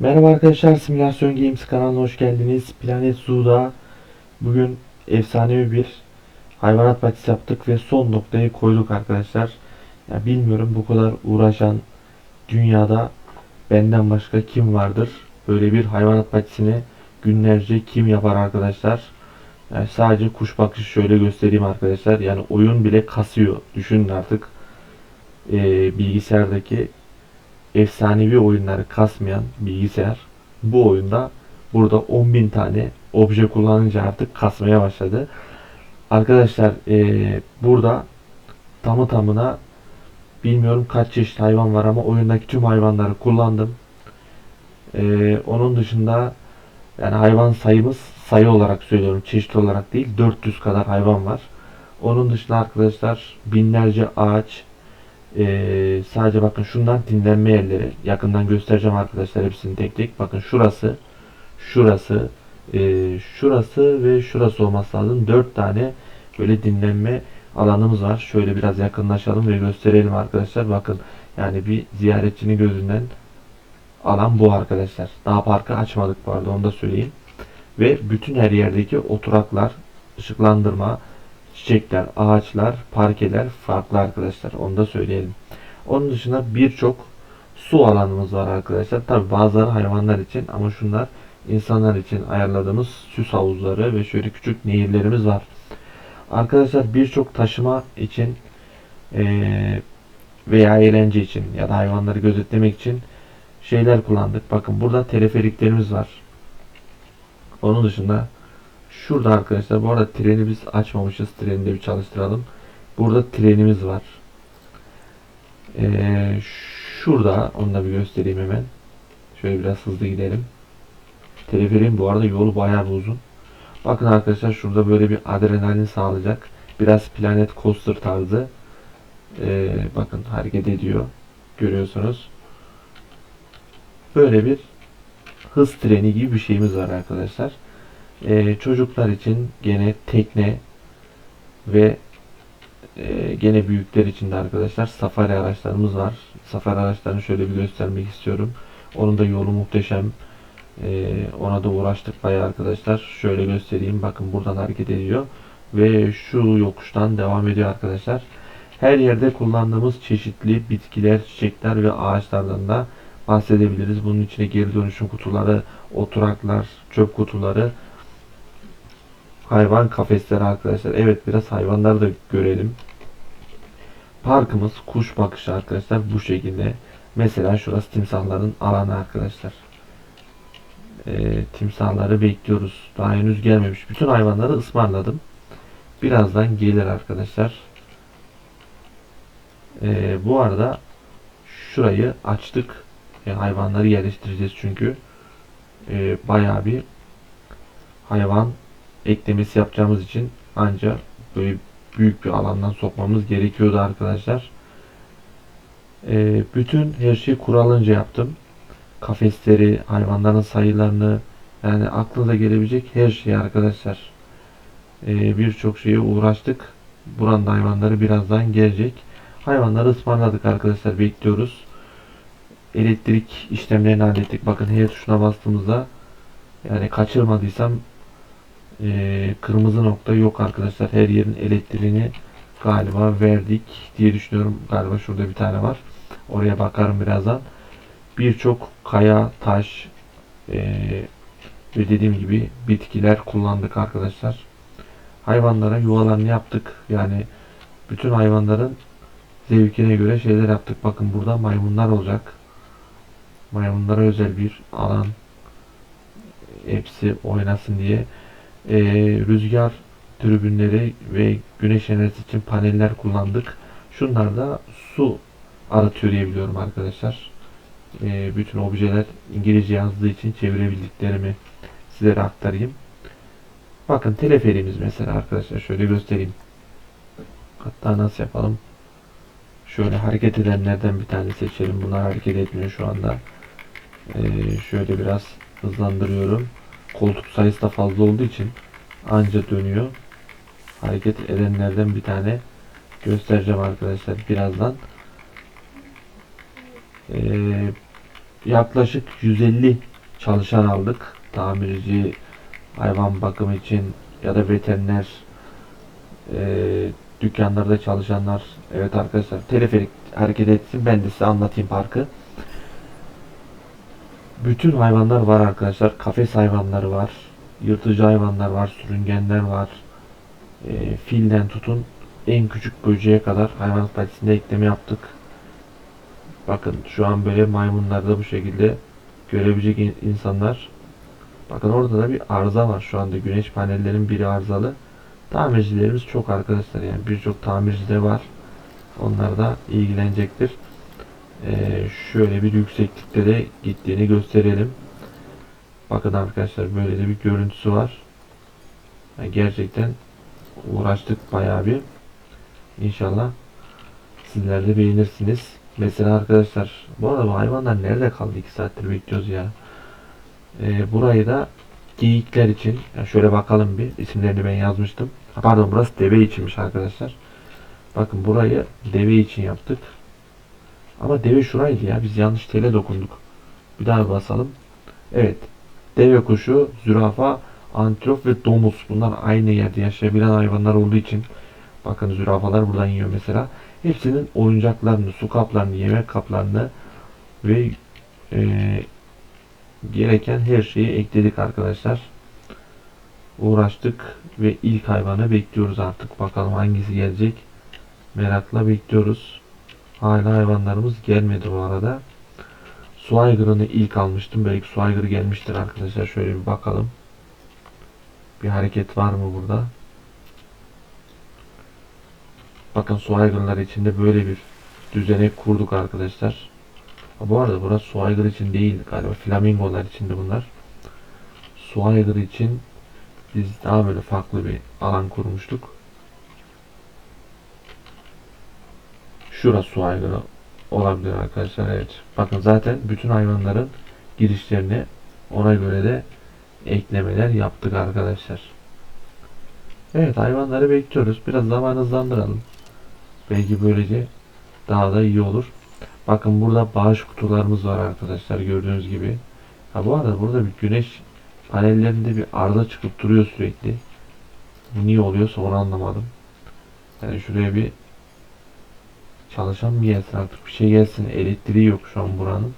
Merhaba arkadaşlar, Simülasyon Games kanalına hoş geldiniz. Planet Zoo'da bugün efsanevi bir hayvanat bahçesi yaptık ve son noktayı koyduk arkadaşlar. Ya bilmiyorum bu kadar uğraşan dünyada benden başka kim vardır? Böyle bir hayvanat bahçesini günlerce kim yapar arkadaşlar? Yani sadece kuş bakışı şöyle göstereyim arkadaşlar. Yani oyun bile kasıyor. Düşünün artık Ee, bilgisayardaki efsanevi oyunları kasmayan bilgisayar bu oyunda burada 10.000 tane obje kullanınca artık kasmaya başladı. Arkadaşlar eee, burada tamı tamına bilmiyorum kaç çeşit hayvan var ama oyundaki tüm hayvanları kullandım. Eee, onun dışında yani hayvan sayımız sayı olarak söylüyorum çeşit olarak değil 400 kadar hayvan var. Onun dışında arkadaşlar binlerce ağaç, ee, sadece bakın şundan dinlenme yerleri. Yakından göstereceğim arkadaşlar hepsini tek tek. Bakın şurası, şurası, e, şurası ve şurası olması lazım. 4 tane böyle dinlenme alanımız var. Şöyle biraz yakınlaşalım ve gösterelim arkadaşlar. Bakın yani bir ziyaretçinin gözünden alan bu arkadaşlar. Daha parkı açmadık bu arada onu da söyleyeyim. Ve bütün her yerdeki oturaklar, ışıklandırma, çiçekler, ağaçlar, parkeler farklı arkadaşlar. Onu da söyleyelim. Onun dışında birçok su alanımız var arkadaşlar. Tabi bazıları hayvanlar için ama şunlar insanlar için ayarladığımız süs havuzları ve şöyle küçük nehirlerimiz var. Arkadaşlar birçok taşıma için eee, veya eğlence için ya da hayvanları gözetlemek için şeyler kullandık. Bakın burada teleferiklerimiz var. Onun dışında Şurada arkadaşlar bu arada treni biz açmamışız. Treni de bir çalıştıralım. Burada trenimiz var. Ee, şurada onu da bir göstereyim hemen. Şöyle biraz hızlı gidelim. Teleferin bu arada yolu bayağı uzun. Bakın arkadaşlar şurada böyle bir adrenalin sağlayacak. Biraz Planet Coaster tarzı. Ee, bakın hareket ediyor. Görüyorsunuz. Böyle bir hız treni gibi bir şeyimiz var arkadaşlar. Ee, çocuklar için gene tekne ve e, gene büyükler için de arkadaşlar safari araçlarımız var. Safari araçlarını şöyle bir göstermek istiyorum. Onun da yolu muhteşem. Ee, ona da uğraştık bayağı arkadaşlar. Şöyle göstereyim. Bakın buradan hareket ediyor. Ve şu yokuştan devam ediyor arkadaşlar. Her yerde kullandığımız çeşitli bitkiler, çiçekler ve ağaçlardan da bahsedebiliriz. Bunun içine geri dönüşüm kutuları, oturaklar, çöp kutuları, hayvan kafesleri arkadaşlar. Evet biraz hayvanları da görelim. Parkımız kuş bakışı arkadaşlar bu şekilde. Mesela şurası timsahların alanı arkadaşlar. Ee, timsahları bekliyoruz. Daha henüz gelmemiş. Bütün hayvanları ısmarladım. Birazdan gelir arkadaşlar. Ee, bu arada şurayı açtık. E, hayvanları yerleştireceğiz çünkü. E, bayağı bir hayvan eklemesi yapacağımız için ancak böyle büyük bir alandan sokmamız gerekiyordu arkadaşlar. Ee, bütün her şeyi kuralınca yaptım. Kafesleri, hayvanların sayılarını yani aklınıza gelebilecek her şeyi arkadaşlar. Ee, Birçok şeye uğraştık. Buranın hayvanları birazdan gelecek. Hayvanları ısmarladık arkadaşlar. Bekliyoruz. Elektrik işlemlerini hallettik. Bakın her tuşuna bastığımızda yani kaçırmadıysam e, kırmızı nokta yok arkadaşlar. Her yerin elektriğini galiba verdik diye düşünüyorum. Galiba şurada bir tane var. Oraya bakarım birazdan. Birçok kaya, taş e, ve dediğim gibi bitkiler kullandık arkadaşlar. Hayvanlara yuvalarını yaptık. Yani bütün hayvanların zevkine göre şeyler yaptık. Bakın burada maymunlar olacak. Maymunlara özel bir alan hepsi oynasın diye e, rüzgar tribünleri ve güneş enerjisi için paneller kullandık. Şunlar da su aratıyor diye biliyorum arkadaşlar. E, bütün objeler İngilizce yazdığı için çevirebildiklerimi sizlere aktarayım. Bakın teleferimiz mesela arkadaşlar şöyle göstereyim. Hatta nasıl yapalım? Şöyle hareket edenlerden bir tane seçelim. Bunlar hareket etmiyor şu anda. Ee, şöyle biraz hızlandırıyorum koltuk sayısı da fazla olduğu için anca dönüyor. Hareket edenlerden bir tane göstereceğim arkadaşlar birazdan. Ee, yaklaşık 150 çalışan aldık. Tamirci, hayvan bakımı için ya da veteriner e, dükkanlarda çalışanlar. Evet arkadaşlar teleferik hareket etsin. Ben de size anlatayım parkı. Bütün hayvanlar var arkadaşlar. Kafes hayvanları var. Yırtıcı hayvanlar var. Sürüngenler var. E, filden tutun en küçük böceğe kadar hayvanat bahçesinde ekleme yaptık. Bakın şu an böyle maymunlarda bu şekilde görebilecek in- insanlar. Bakın orada da bir arıza var şu anda. Güneş panellerinin biri arızalı. Tamircilerimiz çok arkadaşlar yani birçok tamirci var. Onlar da ilgilenecektir. Ee, şöyle bir yükseklikte de gittiğini gösterelim. Bakın arkadaşlar böyle de bir görüntüsü var. Yani gerçekten uğraştık bayağı bir. İnşallah sizler de beğenirsiniz. Mesela arkadaşlar bu arada bu hayvanlar nerede kaldı? 2 saattir bekliyoruz ya. Ee, burayı da geyikler için yani şöyle bakalım bir isimlerini ben yazmıştım. Pardon burası deve içinmiş arkadaşlar. Bakın burayı deve için yaptık. Ama deve şuraydı ya. Biz yanlış tele dokunduk. Bir daha basalım. Evet. Deve kuşu, zürafa, antilop ve domuz. Bunlar aynı yerde yaşayabilen hayvanlar olduğu için bakın zürafalar buradan yiyor mesela. Hepsinin oyuncaklarını, su kaplarını, yemek kaplarını ve e, gereken her şeyi ekledik arkadaşlar. Uğraştık ve ilk hayvanı bekliyoruz artık. Bakalım hangisi gelecek. Merakla bekliyoruz. Hala hayvanlarımız gelmedi bu arada. Su aygırını ilk almıştım. Belki su aygırı gelmiştir arkadaşlar. Şöyle bir bakalım. Bir hareket var mı burada? Bakın su aygırları içinde böyle bir düzenek kurduk arkadaşlar. Bu arada burası su aygırı için değil galiba. Flamingolar içinde bunlar. Su aygırı için biz daha böyle farklı bir alan kurmuştuk. Şurası su aygırı olabilir arkadaşlar. Evet. Bakın zaten bütün hayvanların girişlerini ona göre de eklemeler yaptık arkadaşlar. Evet hayvanları bekliyoruz. Biraz zaman hızlandıralım. Belki böylece daha da iyi olur. Bakın burada bağış kutularımız var arkadaşlar gördüğünüz gibi. Ha bu arada burada bir güneş panellerinde bir arıza çıkıp duruyor sürekli. Bu niye oluyorsa onu anlamadım. Yani şuraya bir çalışan mı gelsin artık bir şey gelsin. Elektriği yok şu an buranın.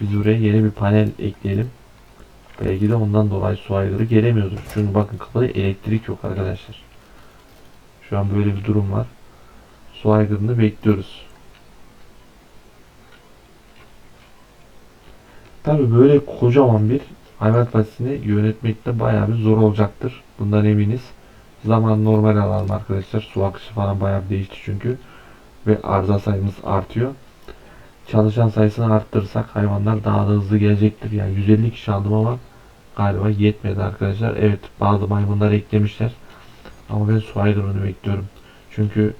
Biz buraya yeni bir panel ekleyelim. Belki de ondan dolayı su aygırı gelemiyordur. Çünkü bakın kapıda elektrik yok arkadaşlar. Şu an böyle bir durum var. Su aygırını bekliyoruz. Tabi böyle kocaman bir hayvanat bahçesini yönetmekte bayağı bir zor olacaktır. Bundan eminiz. Zaman normal alalım arkadaşlar. Su akışı falan bayağı değişti çünkü. Ve arıza sayımız artıyor. Çalışan sayısını arttırırsak hayvanlar daha da hızlı gelecektir. Yani 150 kişi aldım ama galiba yetmedi arkadaşlar. Evet bazı maymunlar eklemişler. Ama ben su aygırını bekliyorum. Çünkü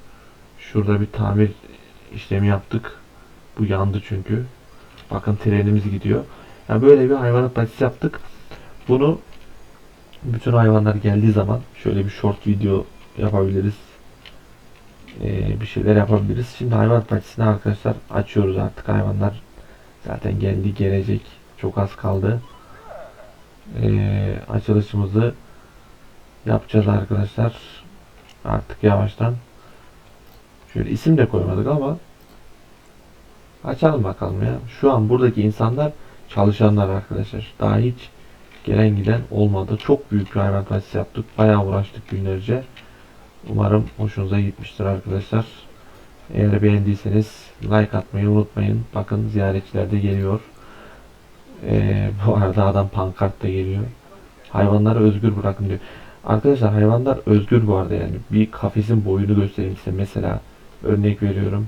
şurada bir tamir işlemi yaptık. Bu yandı çünkü. Bakın trenimiz gidiyor. Yani böyle bir hayvanat bahçesi yaptık. Bunu bütün hayvanlar geldiği zaman şöyle bir short video yapabiliriz. Ee, bir şeyler yapabiliriz. Şimdi hayvanat bahçesini arkadaşlar açıyoruz artık hayvanlar. Zaten geldi gelecek. Çok az kaldı. Ee, açılışımızı yapacağız arkadaşlar. Artık yavaştan. Şöyle isim de koymadık ama Açalım bakalım ya. Şu an buradaki insanlar çalışanlar arkadaşlar. Daha hiç gelen giden olmadı. Çok büyük bir hayvan bahçesi yaptık. Bayağı uğraştık günlerce. Umarım hoşunuza gitmiştir arkadaşlar. Eğer beğendiyseniz like atmayı unutmayın. Bakın ziyaretçiler de geliyor. Ee, bu arada adam pankart da geliyor. Hayvanları özgür bırakın diyor. Arkadaşlar hayvanlar özgür bu arada yani. Bir kafesin boyunu göstereyim size. Mesela örnek veriyorum.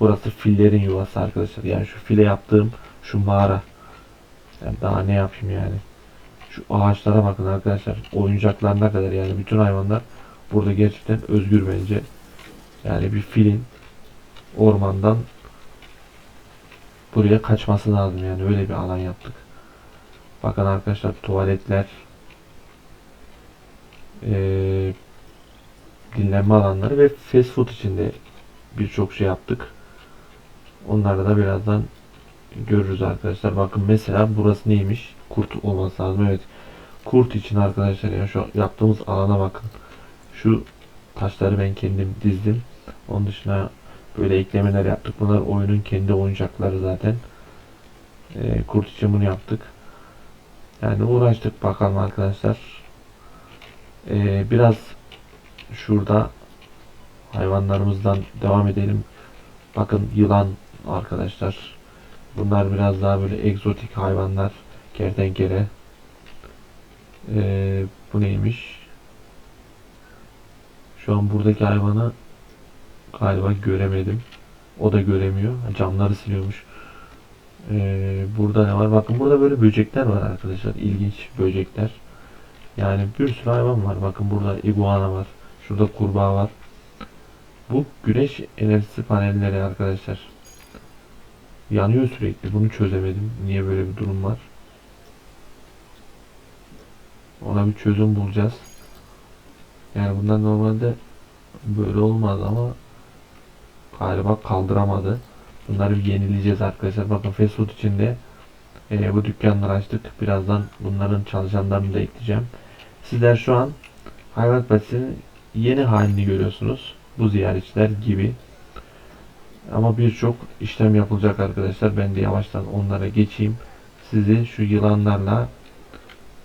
Burası fillerin yuvası arkadaşlar. Yani şu file yaptığım şu mağara. Yani daha ne yapayım yani. Şu ağaçlara bakın arkadaşlar. Oyuncaklar ne kadar yani. Bütün hayvanlar burada gerçekten özgür bence. Yani bir filin ormandan buraya kaçması lazım yani. Öyle bir alan yaptık. Bakın arkadaşlar tuvaletler ee, dinlenme alanları ve fast food içinde birçok şey yaptık. Onları da birazdan görürüz arkadaşlar. Bakın mesela burası neymiş? Kurt olması lazım. Evet. Kurt için arkadaşlar yani şu yaptığımız alana bakın. Şu taşları ben kendim dizdim. Onun dışında böyle eklemeler yaptık. Bunlar oyunun kendi oyuncakları zaten. Ee, kurt için bunu yaptık. Yani uğraştık bakalım arkadaşlar. Ee, biraz şurada hayvanlarımızdan devam edelim. Bakın yılan arkadaşlar. Bunlar biraz daha böyle egzotik hayvanlar. Kertenkele. Ee, bu neymiş? Şu an buradaki hayvanı galiba göremedim. O da göremiyor. Camları siliyormuş. Ee, burada ne var? Bakın burada böyle böcekler var arkadaşlar. İlginç böcekler. Yani bir sürü hayvan var. Bakın burada iguana var. Şurada kurbağa var. Bu güneş enerjisi panelleri arkadaşlar. Yanıyor sürekli. Bunu çözemedim. Niye böyle bir durum var? Ona bir çözüm bulacağız. Yani bunlar normalde böyle olmaz ama galiba kaldıramadı. Bunları bir yenileyeceğiz arkadaşlar. Bakın fast food içinde e, bu dükkanları açtık. Birazdan bunların çalışanlarını da ekleyeceğim. Sizler şu an hayvanat bahçesinin yeni halini görüyorsunuz. Bu ziyaretçiler gibi. Ama birçok işlem yapılacak arkadaşlar. Ben de yavaştan onlara geçeyim. Sizi şu yılanlarla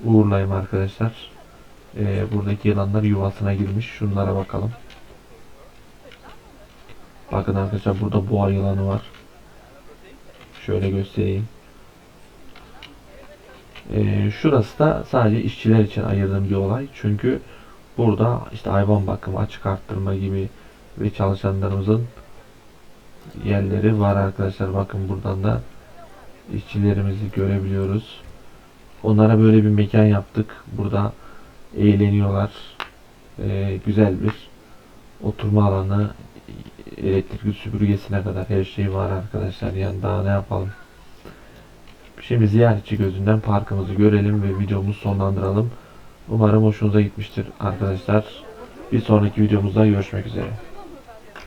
uğurlayayım arkadaşlar. Ee, buradaki yılanlar yuvasına girmiş. Şunlara bakalım. Bakın arkadaşlar burada boğa yılanı var. Şöyle göstereyim. Ee, şurası da sadece işçiler için ayırdığım bir olay. Çünkü burada işte hayvan bakımı, açık arttırma gibi ve çalışanlarımızın yerleri var arkadaşlar. Bakın buradan da işçilerimizi görebiliyoruz. Onlara böyle bir mekan yaptık. Burada eğleniyorlar. Ee, güzel bir oturma alanı, elektrik süpürgesine kadar her şey var arkadaşlar. Yani daha ne yapalım. Şimdi ziyaretçi gözünden parkımızı görelim ve videomuzu sonlandıralım. Umarım hoşunuza gitmiştir arkadaşlar. Bir sonraki videomuzda görüşmek üzere.